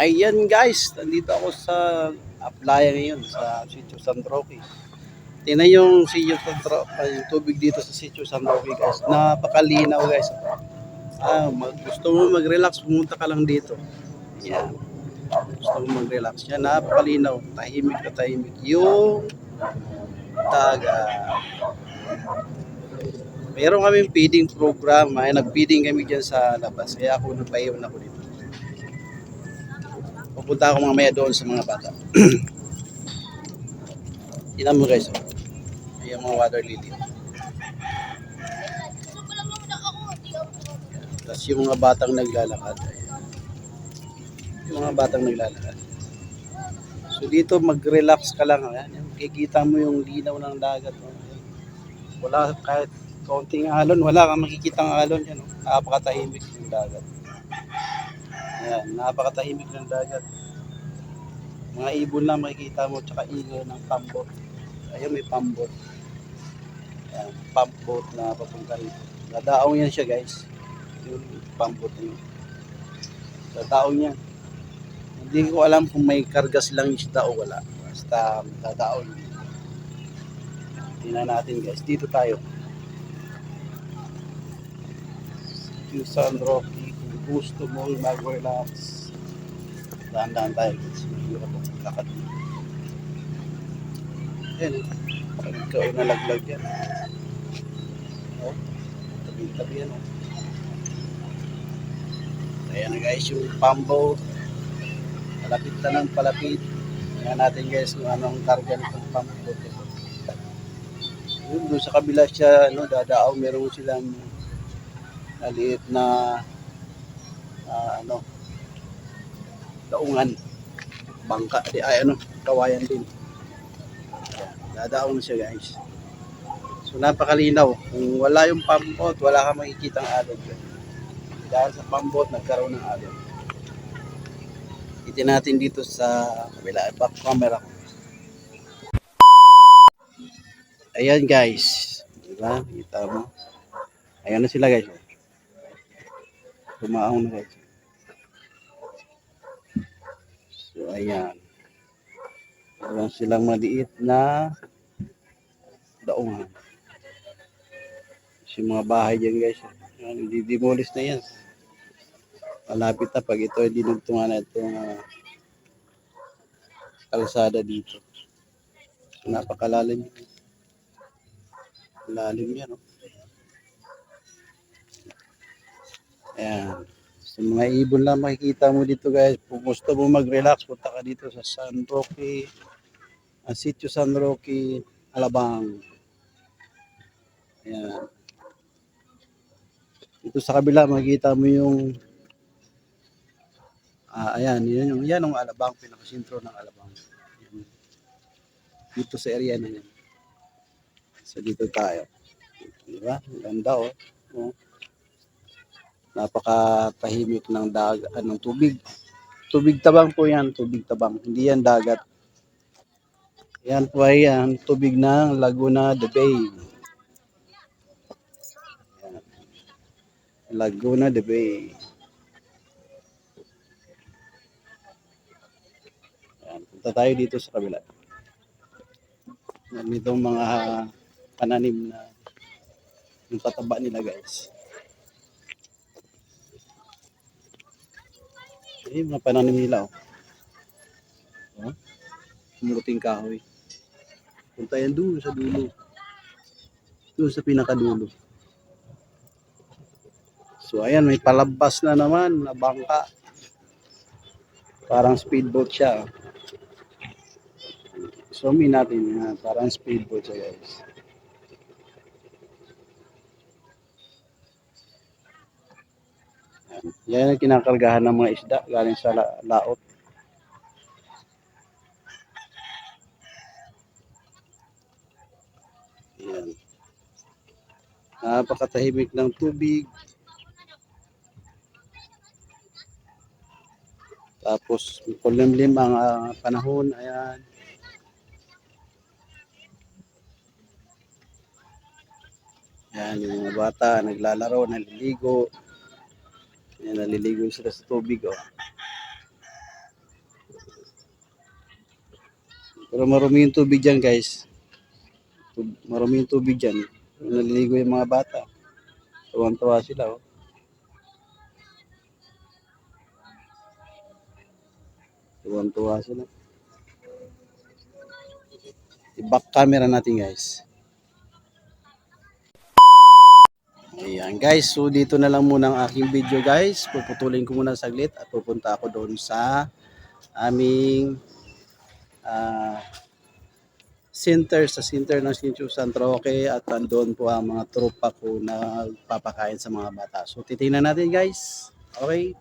Ayan guys, nandito ako sa applyan ngayon sa Sitio San Roque. Tingnan yung Sitio San Roque, yung tubig dito sa Sitio San Roque guys. Napakalinaw guys. Ah, mag, gusto mo mag-relax, pumunta ka lang dito. Yan. Gusto mo mag-relax. Yan, napakalinaw. Tahimik na tahimik. Yung taga. Meron kaming feeding program. Ay, nag-feeding kami dyan sa labas. Kaya ako nagpaiwan ako dito. Pupunta ako mamaya doon sa mga bata. Tingnan mo guys. oh. Yung mga water lily. Tapos yung mga batang naglalakad. ayan. Yung mga batang naglalakad. So dito mag-relax ka lang. Ayan. Makikita mo yung linaw ng dagat. oh. Ayan. Wala kahit kaunting alon. Wala kang makikita ng alon. Yan, oh. Napakatahimik yung dagat. Ayan. Napakatahimik ng dagat. Mga ibon lang makikita mo. Tsaka ingay ng pambot. Ayun may pambot. Ayan. Pambot na papunta rito. Nadaong yan siya guys yung pambot yun. Sa tao niya. Hindi ko alam kung may karga silang isda o wala. Basta dadao yun. Tingnan natin guys. Dito tayo. Yung San Roque. Gusto mong mag-relax. Dahan-dahan tayo guys. Mahirap ang lakad. Yan eh. Pag ikaw nalaglag yan. Oh, tabi-tabi yan oh. Ayan na guys, yung pambo. Palapit na ng palapit. Tingnan natin guys kung anong karga nitong pambo. Yun, doon sa kabila siya, ano, dadaaw, meron silang maliit na ah, ano, daungan. Bangka, di, ay ano, kawayan din. Na siya guys. So napakalinaw. Kung wala yung pambot, wala kang makikita ang alon dyan. Dahil sa pambot, nagkaroon ng alon. Itin natin dito sa kabila. Back camera ko. Ayan guys. Diba? Kita mo. Ayan na sila guys. Tumaong na guys. So ayan. Meron silang maliit na daungan. Yung mga bahay dyan guys. Yan, Didimolish na yan. Malapit na pag ito ay dinugtungan na itong ah, kalsada dito. Napakalalim. Lalim yan. Oh. Ayan. Sa mga ibon lang makikita mo dito guys. Kung gusto mo mag-relax, punta ka dito sa San Roque. Ang sitio San Roque, Alabang. Ayan. Dito sa kabila makikita mo yung ah ayan, yun yung yan ang Alabang, pinakasentro ng Alabang. Yan. Dito sa area na yan. So dito tayo. Di ba? Ang Ganda oh. oh. Napakatahimik ng dag ah, ng tubig. Tubig tabang po yan, tubig tabang. Hindi yan dagat. Yan po ay yan, tubig ng Laguna de Bay. Laguna de Bay. Yan. Punta tayo dito sa kabila. Yan itong mga pananim na yung pataba nila guys. Eh, mga pananim nila oh. Oh. Muruting kahoy. Punta yan doon sa dulo. Doon sa pinakadulo. So ayan, may palabas na naman na bangka. Parang speedboat siya. Zoom in natin. Yan. Parang speedboat siya guys. Yan. Ang kinakargahan ng mga isda galing sa la- laot. Yan. Napakatahimik ng tubig. Tapos kulimlim ang ah, panahon. Ayan. Yan, yung mga bata naglalaro, naliligo. Yan, naliligo sila sa tubig, oh. Pero marumi yung tubig dyan, guys. Marumi yung tubig dyan. Naliligo yung mga bata. Tuwan-tuwa sila, oh. Tuwan-tuwa sila. I-back camera natin, guys. Ayan guys, so dito na lang muna ang aking video guys. Puputulin ko muna saglit at pupunta ako doon sa aming uh, center, sa center ng Sinchu San Roque at doon po ang mga tropa ko na papakain sa mga bata. So titingnan natin guys. Okay.